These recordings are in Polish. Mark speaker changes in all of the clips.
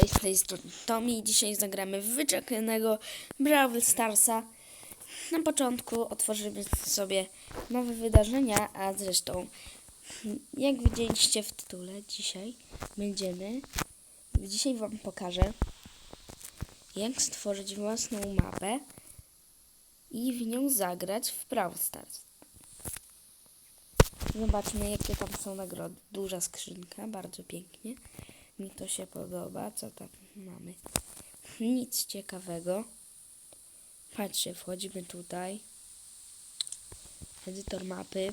Speaker 1: Cześć, z tej dzisiaj zagramy w wyczekanego Brawl Starsa. Na początku otworzymy sobie nowe wydarzenia, a zresztą jak widzieliście w tytule, dzisiaj będziemy, dzisiaj wam pokażę jak stworzyć własną mapę i w nią zagrać w Brawl Stars. Zobaczmy jakie tam są nagrody. Duża skrzynka, bardzo pięknie. Mi to się podoba. Co tam mamy? Nic ciekawego. Patrzcie, wchodzimy tutaj. Edytor mapy.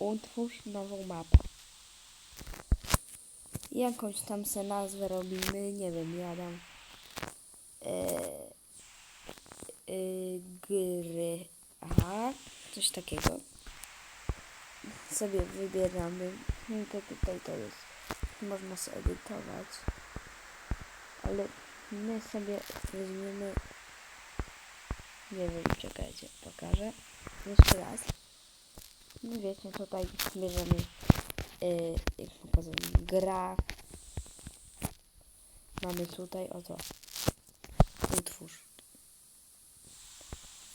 Speaker 1: Utwórz nową mapę. Jakąś tam se nazwę robimy. Nie wiem, ja dam. E, e, gry. Aha, coś takiego. Sobie wybieramy. No to tutaj to jest można sobie edytować, ale my sobie weźmiemy, nie wiem, czekajcie, pokażę, jeszcze raz. No wiecie, tutaj bierzemy, yy, jak pokazuję, gra, mamy tutaj, oto, utwórz.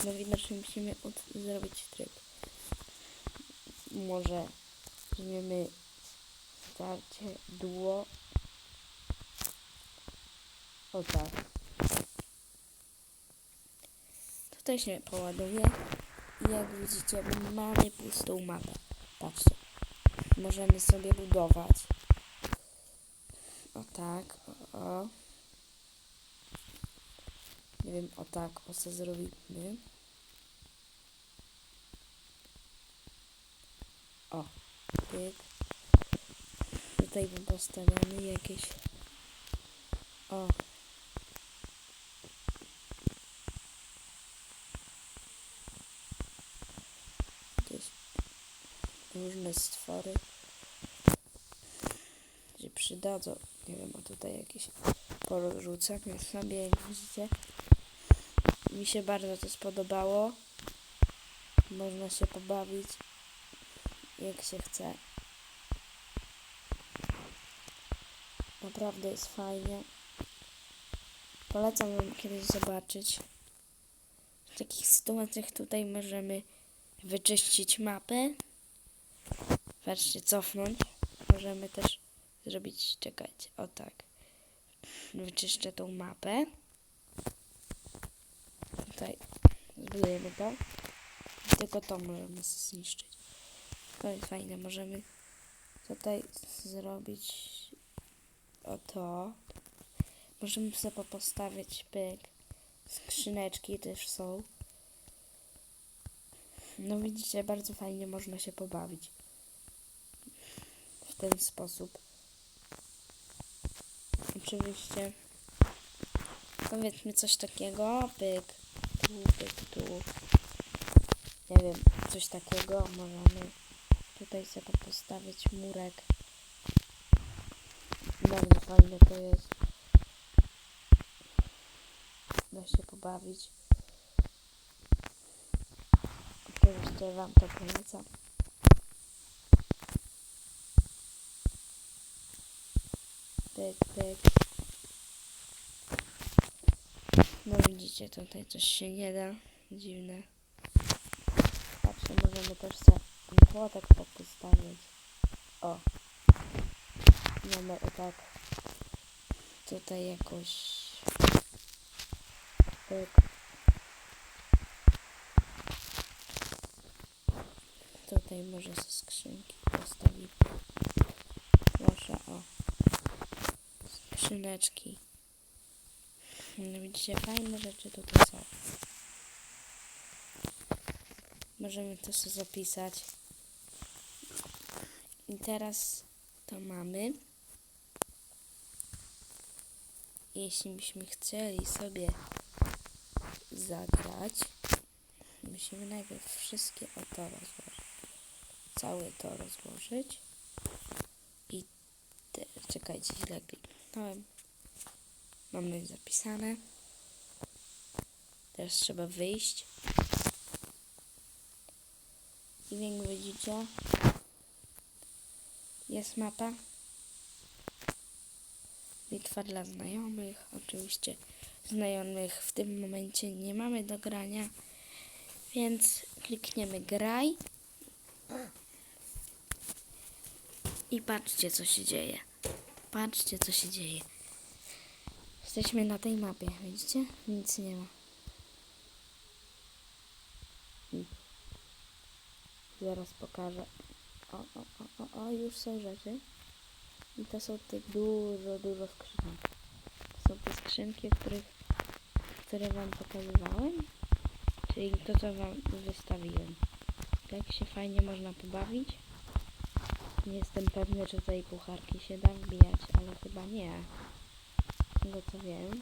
Speaker 1: No widocznie musimy ut- zrobić tryb. Może weźmiemy duo. O tak. Tutaj się poładuje. I jak widzicie, mamy pustą mapę. Patrzcie. Możemy sobie budować. O tak. O, o. Nie wiem, o tak, o co zrobimy. O, pyk. Tutaj postawiamy jakieś... O. Jakieś różne stwory się przydadzą. Nie wiem, a tutaj jakieś porzucamy sobie, jak widzicie. Mi się bardzo to spodobało. Można się pobawić jak się chce. Naprawdę jest fajnie. Polecam Wam kiedyś zobaczyć. W takich sytuacjach tutaj możemy wyczyścić mapę. Patrzcie, cofnąć. Możemy też zrobić, czekajcie, o tak. Wyczyszczę tą mapę. Tutaj zbudujemy to. Tylko to możemy zniszczyć. To jest fajne, możemy tutaj zrobić o to. Możemy sobie postawić pyk. Skrzyneczki też są. No widzicie, bardzo fajnie można się pobawić. W ten sposób. Oczywiście. Powiedzmy coś takiego. Pyk. Tu, pyk, tu. Nie wiem, coś takiego. Możemy tutaj sobie postawić murek. Bardzo fajne to jest. Da się pobawić. Oczywiście Wam to polecam. Pyk, pyk. No widzicie, tutaj coś się nie da. Dziwne. Patrzcie, możemy też sobie płotek postawić. O. Mamy o tak tutaj jakoś pyk. Tutaj może ze skrzynki postawimy. Proszę o skrzyneczki. No widzicie, fajne rzeczy tutaj są. Możemy to sobie zapisać. I teraz to mamy. Jeśli byśmy chcieli sobie zagrać, musimy najpierw wszystkie o to rozłożyć. Całe to rozłożyć. I te, czekajcie, źle kliknąłem. Mamy zapisane. Teraz trzeba wyjść. I jak widzicie, jest mapa. Bitwa dla znajomych. Oczywiście znajomych w tym momencie nie mamy do grania, więc klikniemy graj. I patrzcie co się dzieje. Patrzcie co się dzieje. Jesteśmy na tej mapie, widzicie? Nic nie ma. I Zaraz pokażę. O, o, o, o, już są rzeczy. I to są tych dużo, dużo skrzynek. To są te skrzynki, których, które wam pokazywałem. Czyli to, co wam wystawiłem. Tak się fajnie można pobawić. Nie jestem pewny, czy tej pucharki się da wbijać, ale chyba nie. Z tego co wiem.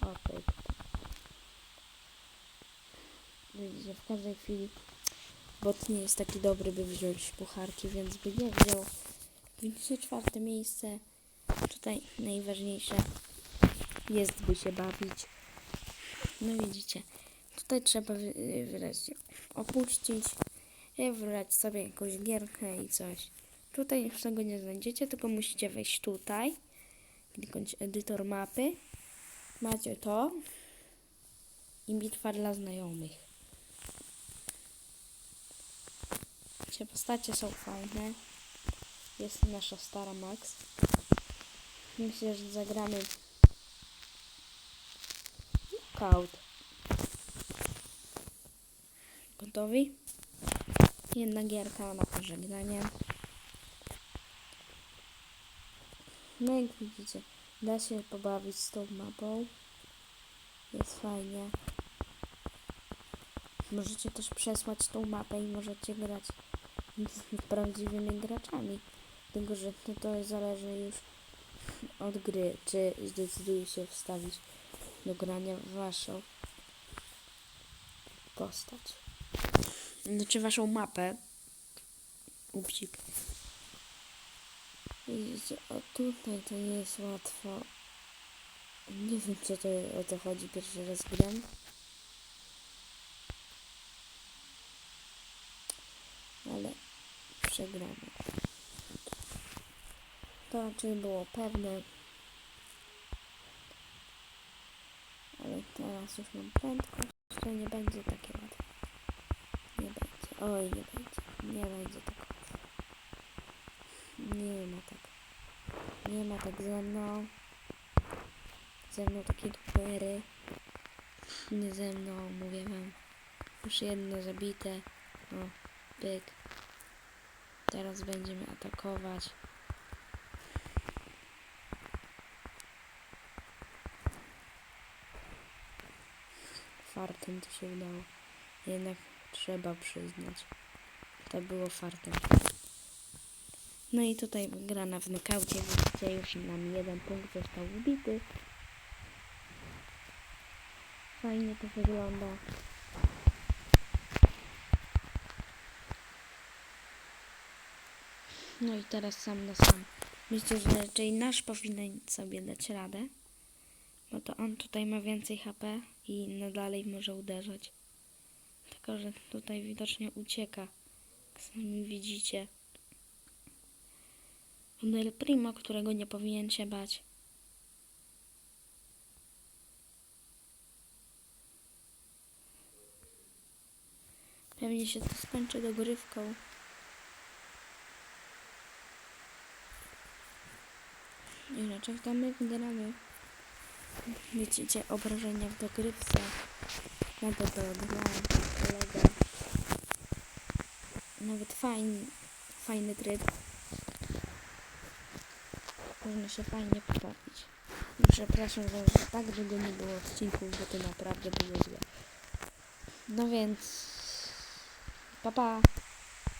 Speaker 1: O, tej. Widzicie, w każdej chwili bot nie jest taki dobry, by wziąć pucharki, więc by nie wziął. Widzicie, czwarte miejsce. Tutaj najważniejsze jest, by się bawić. No widzicie, tutaj trzeba wy- wreszcie opuścić i wybrać sobie jakąś gierkę i coś. Tutaj już tego nie znajdziecie, tylko musicie wejść tutaj, kliknąć edytor mapy. Macie to i bitwa dla znajomych. Wiecie, postacie są fajne. Jest nasza stara Max. Myślę, że zagramy Kaut. Gotowi? Jedna gierka na pożegnanie. No jak widzicie, da się pobawić z tą mapą. Jest fajnie. Możecie też przesłać tą mapę i możecie grać z prawdziwymi graczami. Tylko, że to, to zależy już od gry, czy zdecyduje się wstawić do grania waszą postać. Znaczy waszą mapę. Upsik. Widzicie, o tutaj to nie jest łatwo. Nie wiem co to o to chodzi pierwszy raz gram. Ale przegramy. To raczej było pewne. Ale teraz już mam prędkość, że nie będzie takie łatwe. Nie będzie. Oj, nie będzie. Nie będzie tak łatwo. Nie ma tak. Nie ma tak ze mną. Ze mną takie dupery. Nie ze mną, mówię wam. Już jedno zabite. O, pyk. Teraz będziemy atakować. Fartem to się udało. Jednak trzeba przyznać. To było fartem. No i tutaj wygrana w nokaucie. Widzicie, już nam jeden punkt został wbity. Fajnie to wygląda. No i teraz sam na sam. Myślę, że raczej nasz powinien sobie dać radę. Bo to on tutaj ma więcej HP i no dalej może uderzać. Tylko, że tutaj widocznie ucieka. Jak sami widzicie. Del Primo, którego nie powinien się bać. Pewnie się to skończy dogrywką. I raczej to my. Widzicie obrażenia w dogrywce. To odgrać, kolega. Nawet fajny, fajny tryb. Można się fajnie pobawić. I przepraszam, że tak długo nie było odcinków, bo to naprawdę było źle. No więc... Pa pa!